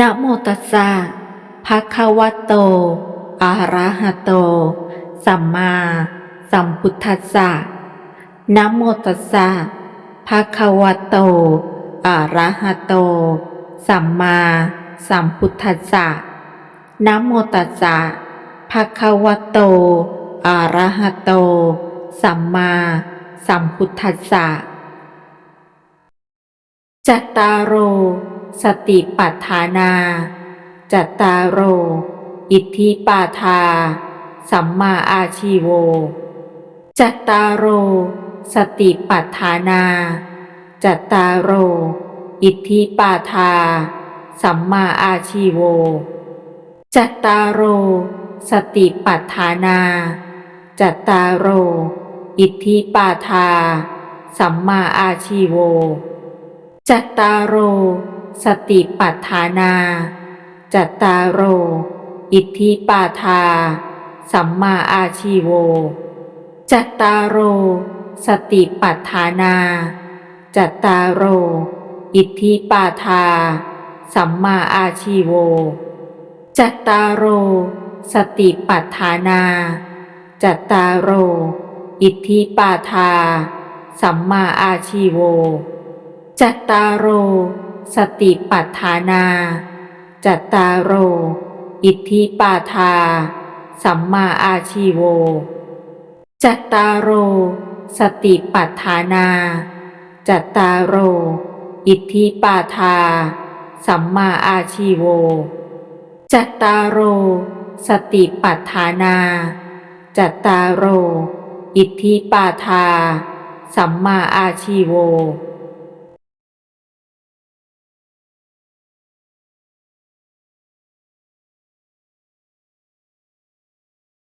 นะโมตัสสะภะคะวะโต อะระหะโต สัมมาสัมพุทธัสสะนะโมตัสสะภะคะวะโต อะระหะโต สัมมาสัมพุทธัสสะนะโมตัสสะภะคะวะโต อะระหะโต สัมมาสัมพุทธัสสะจัตตารโร สติปัฏฐานา จัตตารโร อิทธิปาทา สัมมาอาชีโว จัตตารโร สติปัฏฐานา จัตตารโร อิทธิปาทา สัมมาอาชีโว จัตตารโร สติปัฏฐานา จัตตารโร อิทธิปาทา สัมมาอาชีโว จัตตารโร สติปัฏฐานา จัตตารโร อิทธิปาทา สัมมาอาชีโว จัตตารโร สติปัฏฐานา จัตตารโร อิทธิปาทา สัมมาอาชีโว จัตตารโร สติปัฏฐานา จัตตารโร อิทธิปาทา สัมมาอาชีโว จัตตารโร สติปัฏฐานา จัตตารโร อิทธิปาทา สัมมาอาชีโว จัตตารโร สติปัฏฐานา จัตตารโร อิทธิปาทา สัมมาอาชีโว จัตตารโร สติปัฏฐานา จัตตารโร อิทธิปาทา สัมมาอาชีโว